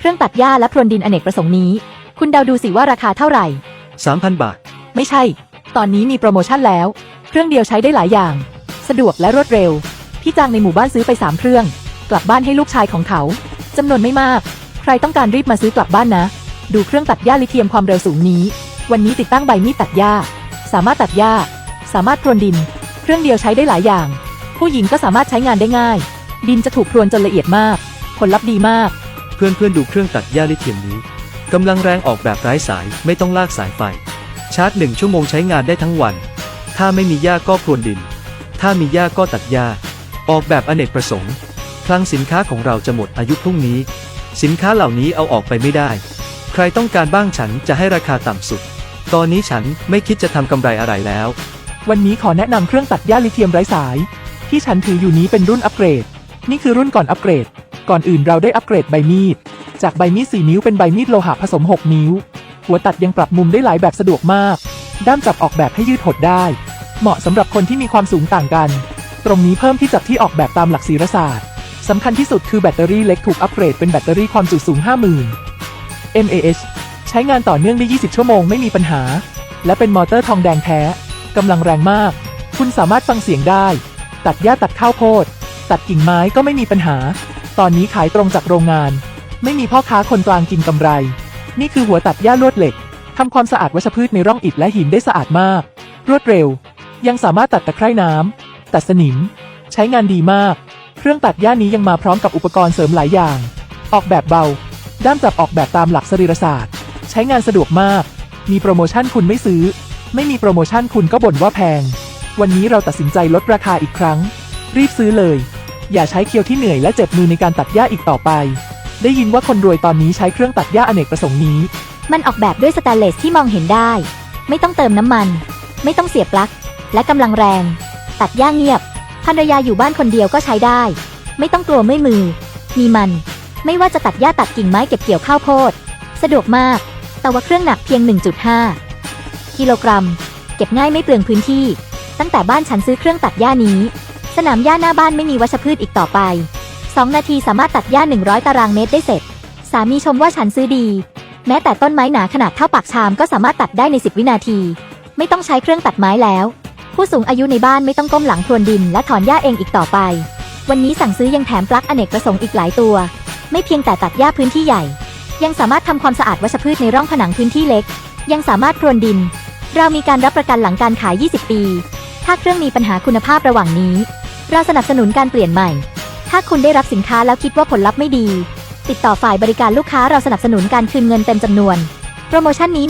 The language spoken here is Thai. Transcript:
เครื่องตัดหญ้าและพรวนดินอเนกประสงค์นี้ คุณเดาดูสิว่าราคาเท่าไหร่ 3,000 บาท ไม่ใช่ ตอนนี้มีโปรโมชั่นแล้ว เครื่องเดียวใช้ได้หลายอย่าง สะดวกและรวดเร็ว พี่จางในหมู่บ้านซื้อไป 3 เครื่อง กลับบ้านให้ลูกชายของเขาจำนวนไม่มาก ใครต้องการรีบมาซื้อกลับบ้านนะ ดูเครื่องตัดหญ้าลิเทียมความเร็วสูงนี้ วันนี้ติดตั้งใบมีดตัดหญ้า สามารถตัดหญ้า สามารถพรวนดิน เครื่องเดียวใช้ได้หลายอย่าง ผู้หญิงก็สามารถใช้งานได้ง่าย ดินจะถูกพรวนจนละเอียดมาก ผลลัพธ์ดีมาก เพื่อนๆดูเครื่องตัดหญ้าลิเทียมนี้กำลังแรงออกแบบไร้สายไม่ต้องลากสายไฟ ชาร์จหนึ่งชั่วโมงใช้งานได้ทั้งวัน ถ้าไม่มีหญ้าก็พรวนดิน ถ้ามีหญ้าก็ตัดหญ้า ออกแบบอเนกประสงค์ คลังสินค้าของเราจะหมดอายุพรุ่งนี้ สินค้าเหล่านี้เอาออกไปไม่ได้ ใครต้องการบ้างฉันจะให้ราคาต่ำสุด ตอนนี้ฉันไม่คิดจะทำกำไรอะไรแล้ว วันนี้ขอแนะนำเครื่องตัดหญ้าลิเทียมไร้สาย ที่ฉันถืออยู่นี้เป็นรุ่นอัปเกรด นี่คือรุ่นก่อนอัปเกรด ก่อนอื่นเราได้อัปเกรดใบมีด จากใบมีด 4 นิ้วเป็นใบมีดโลหะผสม 6 นิ้ว หัวตัดยังปรับมุมได้หลายแบบสะดวกมาก ด้ามจับออกแบบให้ยืดหดได้ เหมาะสำหรับคนที่มีความสูงต่างกัน ตรงนี้เพิ่มที่จับที่ออกแบบตามหลักศิลศาสตร์สำคัญที่สุดคือแบตเตอรี่เล็กถูกอัปเกรดเป็นแบตเตอรี่ความจุสูง 50,000 mAh ใช้งานต่อเนื่องได้ 20 ชั่วโมงไม่มีปัญหา และเป็นมอเตอร์ทองแดงแท้กำลังแรงมาก คุณสามารถฟังเสียงได้ ตัดหญ้าตัดข้าวโพด ตัดกิ่งไม้ก็ไม่มีปัญหา ตอนนี้ขายตรงจากโรงงาน ไม่มีพ่อค้าคนกลางกินกำไร นี่คือหัวตัดหญ้าลวดเหล็กทำความสะอาดวัชพืชในร่องอิฐและหินได้สะอาดมาก รวดเร็ว ยังสามารถตัดตะไคร่น้ำตัดสนิม ใช้งานดีมาก เครื่องตัดหญ้านี้ยังมาพร้อมกับอุปกรณ์เสริมหลายอย่าง ออกแบบเบา ด้ามจับออกแบบตามหลักสรีรศาสตร์ ใช้งานสะดวกมาก มีโปรโมชั่นคุณไม่ซื้อ ไม่มีโปรโมชั่นคุณก็บ่นว่าแพง วันนี้เราตัดสินใจลดราคาอีกครั้ง รีบซื้อเลย อย่าใช้เคียวที่เหนื่อยและเจ็บมือในการตัดหญ้าอีกต่อไป ได้ยินว่าคนรวยตอนนี้ใช้เครื่องตัดหญ้าอเนกประสงค์นี้ มันออกแบบด้วยสแตนเลสที่มองเห็นได้ ไม่ต้องเติมน้ำมัน ไม่ต้องเสียบปลั๊ก และกำลังแรง ตัดหญ้าเงียบ ภรรยาอยู่บ้านคนเดียวก็ใช้ได้ ไม่ต้องกลัวไม่มือ มีมัน ไม่ว่าจะตัดหญ้าตัดกิ่งไม้เก็บเกี่ยวข้าวโพด สะดวกมาก แต่ว่าเครื่องหนักเพียง 1.5 กิโลกรัม เก็บง่ายไม่เปลืองพื้นที่ ตั้งแต่บ้านฉันซื้อเครื่องตัดหญ้านี้ สนามหญ้าหน้าบ้านไม่มีวัชพืชอีกต่อไป 2 นาทีสามารถตัดหญ้า 100 ตารางเมตรได้เสร็จ สามีชมว่าฉันซื้อดี แม้แต่ต้นไม้หนาขนาดเท่าปากชามก็สามารถตัดได้ใน 10 วินาที ไม่ต้องใช้เครื่องตัดไม้แล้ว ผู้สูงอายุในบ้านไม่ต้องก้มหลังพรวนดินและถอนหญ้าเองอีกต่อไป วันนี้สั่งซื้อยังแถมปลั๊กอเนกประสงค์อีกหลายตัว ไม่เพียงแต่ตัดหญ้าพื้นที่ใหญ่ ยังสามารถทำความสะอาดวัชพืชในร่องผนังพื้นที่เล็ก ยังสามารถพรวนดิน เรามีการรับประกันหลังการขาย 20 ปี ถ้าเครื่องมีปัญหาคุณภาพระหว่างนี้ เราสนับสนุนการเปลี่ยนใหม่ ถ้าคุณได้รับสินค้าแล้วคิดว่าผลลัพธ์ไม่ดี ติดต่อฝ่ายบริการลูกค้าเราสนับสนุนการคืนเงินเต็มจำนวน โปรโมชั่นนี้มี